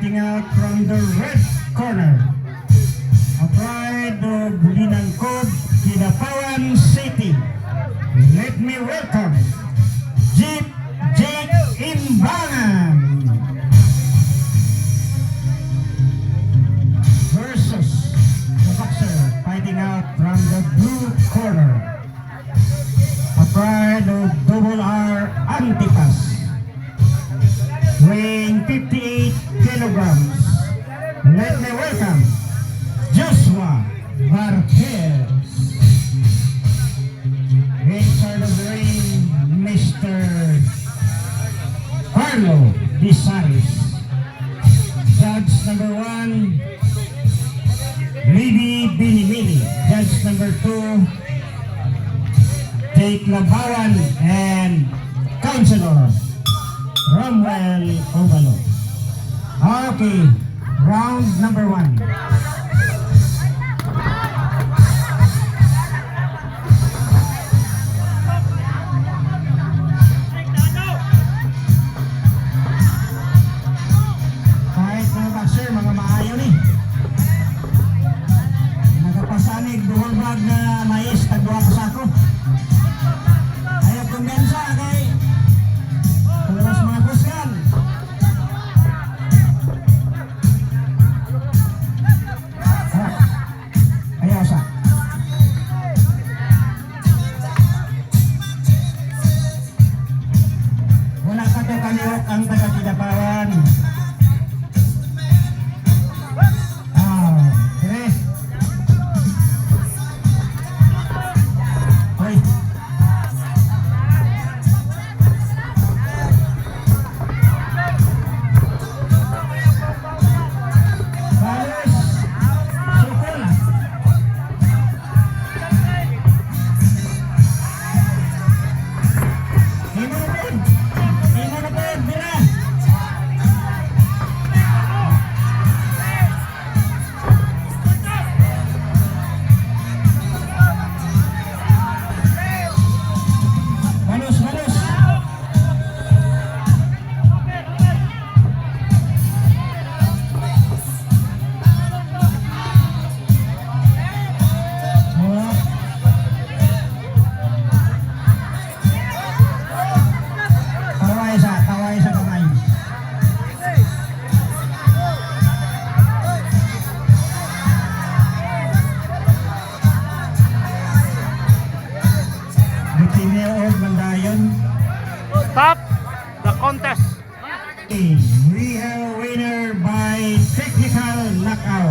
fighting out from the red corner. A pride of Linangkod, weighing 58 kilograms. Let me welcome Joshua Marquez. Inside of the ring, Mr. Carlo Bisaris. Judge number one, Libby Binimini. Judge number two, Jake Labawan and Counselor Romwell Ovalo. Okay, round number one. Stop the contest. We have a winner by technical knockout.